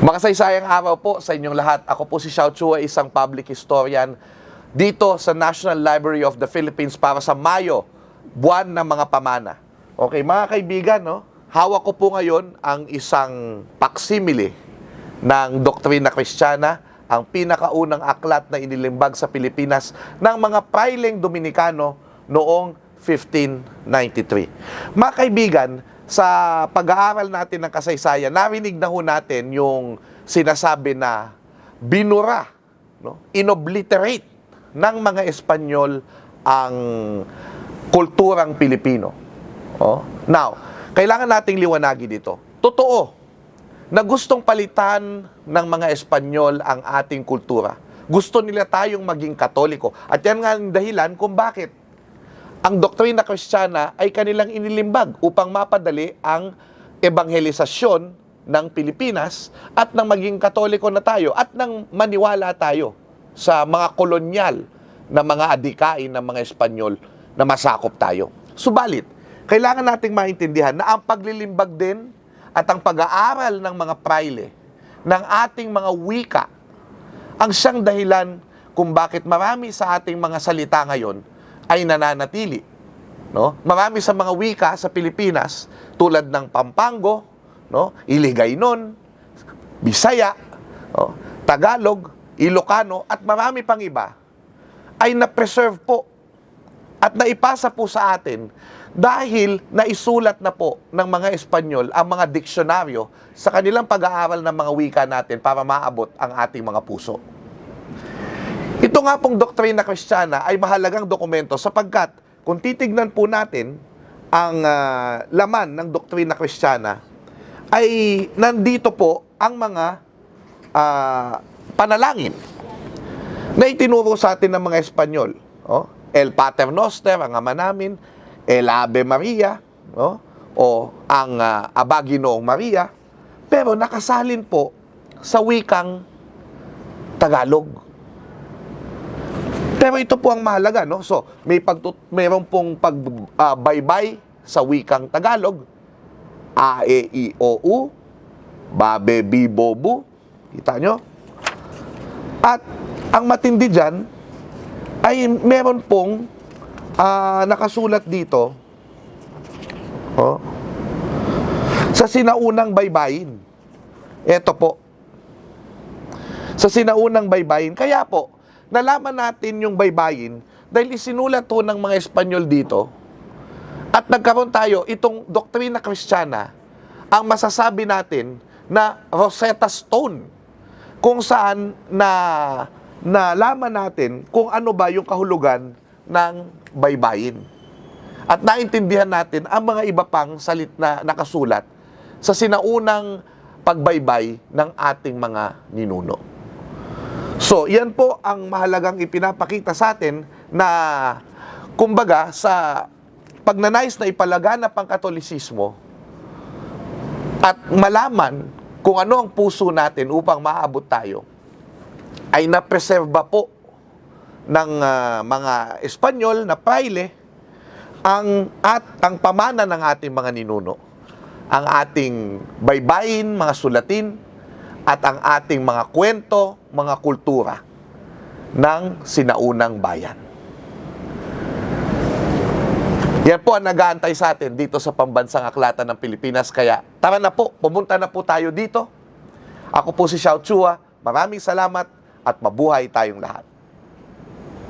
Makasaysayang araw po sa inyong lahat. Ako po si Xiao Chua, isang public historian dito sa National Library of the Philippines para sa Mayo, buwan ng mga pamana. Okay, mga kaibigan, no? hawak ko po ngayon ang isang faksimile ng doktrina kristyana, ang pinakaunang aklat na inilimbag sa Pilipinas ng mga praileng Dominikano noong 1593. Mga kaibigan, sa pag-aaral natin ng kasaysayan, narinig na ho natin yung sinasabi na binura, no? inobliterate ng mga Espanyol ang kulturang Pilipino. Oh. Now, kailangan nating liwanagin dito. Totoo na gustong palitan ng mga Espanyol ang ating kultura. Gusto nila tayong maging katoliko. At yan nga ang dahilan kung bakit ang doktrina kristyana ay kanilang inilimbag upang mapadali ang ebanghelisasyon ng Pilipinas at nang maging katoliko na tayo at nang maniwala tayo sa mga kolonyal na mga adikain ng mga Espanyol na masakop tayo. Subalit, kailangan nating maintindihan na ang paglilimbag din at ang pag-aaral ng mga praile ng ating mga wika ang siyang dahilan kung bakit marami sa ating mga salita ngayon ay nananatili. No? Marami sa mga wika sa Pilipinas tulad ng Pampango, no? Iligaynon, Bisaya, no? Tagalog, Ilocano at marami pang iba ay na-preserve po at naipasa po sa atin dahil naisulat na po ng mga Espanyol ang mga diksyonaryo sa kanilang pag-aaral ng mga wika natin para maabot ang ating mga puso. Ito nga pong doktrina kristyana ay mahalagang dokumento sapagkat kung titignan po natin ang ah, laman ng doktrina kristyana ay nandito po ang mga ah, panalangin na itinuro sa atin ng mga Espanyol. Oh, El Pater Noster, ang ama namin, El Ave Maria, no? o ang uh, Abaginoong Maria, pero nakasalin po sa wikang Tagalog. Pero ito po ang mahalaga, no? So, may pagtut mayroon pong pagbaybay sa wikang Tagalog. A, E, I, O, U, Babe, Bi, Bobu. Kita nyo? At ang matindi dyan, ay meron pong ah, nakasulat dito, oh, sa sinaunang baybayin. Ito po. Sa sinaunang baybayin. Kaya po, nalaman natin yung baybayin dahil isinulat to ng mga Espanyol dito at nagkaroon tayo itong doktrina kristyana ang masasabi natin na Rosetta Stone kung saan na nalaman natin kung ano ba yung kahulugan ng baybayin. At naintindihan natin ang mga iba pang salit na nakasulat sa sinaunang pagbaybay ng ating mga ninuno. So, yan po ang mahalagang ipinapakita sa atin na kumbaga sa pagnanais na ipalaganap ang katolisismo at malaman kung ano ang puso natin upang maabot tayo ay napreserba po ng ah, mga Espanyol na praile ang at ang pamana ng ating mga ninuno. Ang ating baybayin, mga sulatin at ang ating mga kwento, mga kultura ng sinaunang bayan. Yan po ang nag-aantay sa atin dito sa Pambansang Aklatan ng Pilipinas. Kaya tara na po, pumunta na po tayo dito. Ako po si Xiao Chua. Maraming salamat at mabuhay tayong lahat.